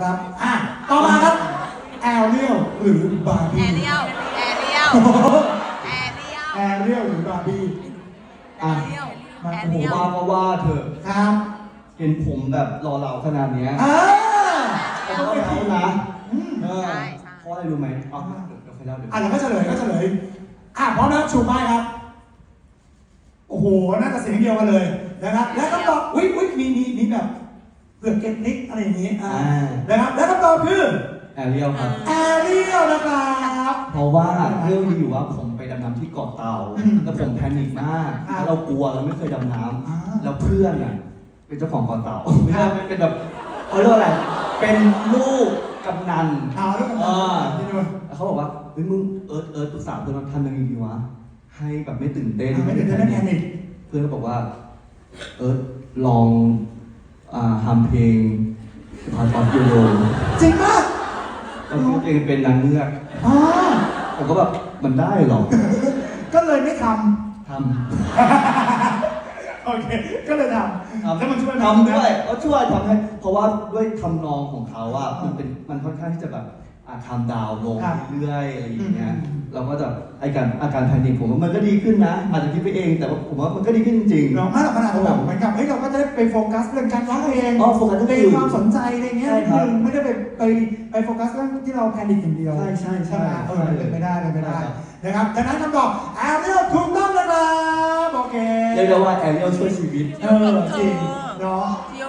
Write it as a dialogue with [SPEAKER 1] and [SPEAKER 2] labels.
[SPEAKER 1] ครับอะต่อมาครับแอลเรียลหรือบาร์
[SPEAKER 2] แอ
[SPEAKER 1] บี้
[SPEAKER 2] เรียลแอเรียลแอเรียล
[SPEAKER 1] แอลเรียลหรือบาร์บี้
[SPEAKER 2] แอเรียล
[SPEAKER 1] มา
[SPEAKER 2] แอ
[SPEAKER 3] โอ้โห
[SPEAKER 2] เรียล
[SPEAKER 3] ว่าก็ว่าเถอะ
[SPEAKER 1] ครับ
[SPEAKER 3] เห็นผมแบบรอเหลาขนาดเนี้ย
[SPEAKER 1] อ่า
[SPEAKER 3] แต่ก็เขานะ
[SPEAKER 1] อืม
[SPEAKER 3] เออ
[SPEAKER 2] ใช่ใช่
[SPEAKER 3] เพราะอะไรรู้ไหมอ๋อเดี๋ยวเดี๋ยวค่อยเล่าเดี๋ยว
[SPEAKER 1] อะเดี๋ยวก็เฉลยก็เฉลยอะพร้อมนะชูป้ายครับ โอ้โหน่าจะเสียงเดียวกันเลยนะครับ และคำตอบอุ้ยอุ้ยมีมีมีแบบเผือกเก็ตนิกอะไรอย่างนี้อ่า
[SPEAKER 3] อ่า
[SPEAKER 1] นะครับ และคำตอบคือ
[SPEAKER 3] แอเรียลครับ
[SPEAKER 1] แอเรียลนะครับ
[SPEAKER 3] เพราะว่าเรื่องมีอยู่ว่าผมไปดำน้ำที่เกาะเต่า
[SPEAKER 1] อืม
[SPEAKER 3] แล้วผมแพนิคมาก
[SPEAKER 1] อ่า
[SPEAKER 3] แล้วเรากลัวเราไม่เคยดำน้
[SPEAKER 1] อ่าำ
[SPEAKER 3] แล้วเพื่อนอะเป็นเจ้าของเกาะเต่าไม่ใช่เป็นแบบเขาเรียกว่าอะไรเป็นลูกกำนัน
[SPEAKER 1] เอาแล้วกัน
[SPEAKER 3] อ่า
[SPEAKER 1] นี่ดู
[SPEAKER 3] แล้วเขาบอกว่าเฮ้ยมึงเอิร์ธเอิร์ธปรึกษาเพื่อนว่าทำยังไงดีวะให้แบบไม่ตื่นเต้น
[SPEAKER 1] อะไม่ตื่นเต้นไม่แพนิค
[SPEAKER 3] เพื่อนก็บอกว่า เอิร์ธลองอ่า ทำเพลงพาร์ทออฟยูโร
[SPEAKER 1] จริงป่ะ
[SPEAKER 3] แล้วก็เองเป็นนางเงือก
[SPEAKER 1] อ๋อ
[SPEAKER 3] ผมก็แบบมันได้เหรอ
[SPEAKER 1] ก็เลยไม่ท
[SPEAKER 3] ทำ
[SPEAKER 1] โอเค ก็เลยทำำแล้วมันช่วยไหม
[SPEAKER 3] ทำด้วยก็ช่วยทำให้ เพราะว่าด้วยทำนองของเขาอะมันเป็นมันค่อนข้างที่จะแบบ อาทำดาวน์ลงเรื่อยๆอะไรอย่างเงี้ยเราก็จะไอการอาการแพนิคผมว่ามันก็ดีขึ้นนะ อาจจะคิดไปเองแต่ว่าผมว่ามันก็ดีขึ้นจริง
[SPEAKER 1] เนาะไม่หรอกมันอาจจะแบบเหมือนกับเฮ้ยเราก็จะได้ไปโฟกัสเรื่องการร้องเพลง
[SPEAKER 3] อ๋อโฟกัสเรื่อง
[SPEAKER 1] เป็น
[SPEAKER 3] อื่น
[SPEAKER 1] ความสนใจอะไรเงี้ย
[SPEAKER 3] ใช่ครับ
[SPEAKER 1] นิดนึงไม่ได้ไปไปไปโฟกัสเรื่องที่เราแพนิคอย่างเดียว
[SPEAKER 3] ใช่ใช่ใช่
[SPEAKER 1] ไหมเออมันเป็นไม่ได้เป็นไม่ได้
[SPEAKER 3] ใช่ครับ
[SPEAKER 1] นะครับดังนั้นคำตอบแอลเรียลถูกต้องนะครับโอเค
[SPEAKER 3] เรียกได้ว่าแอเรียลช่วยชีวิต
[SPEAKER 1] เออจริงเนาะ
[SPEAKER 2] ที่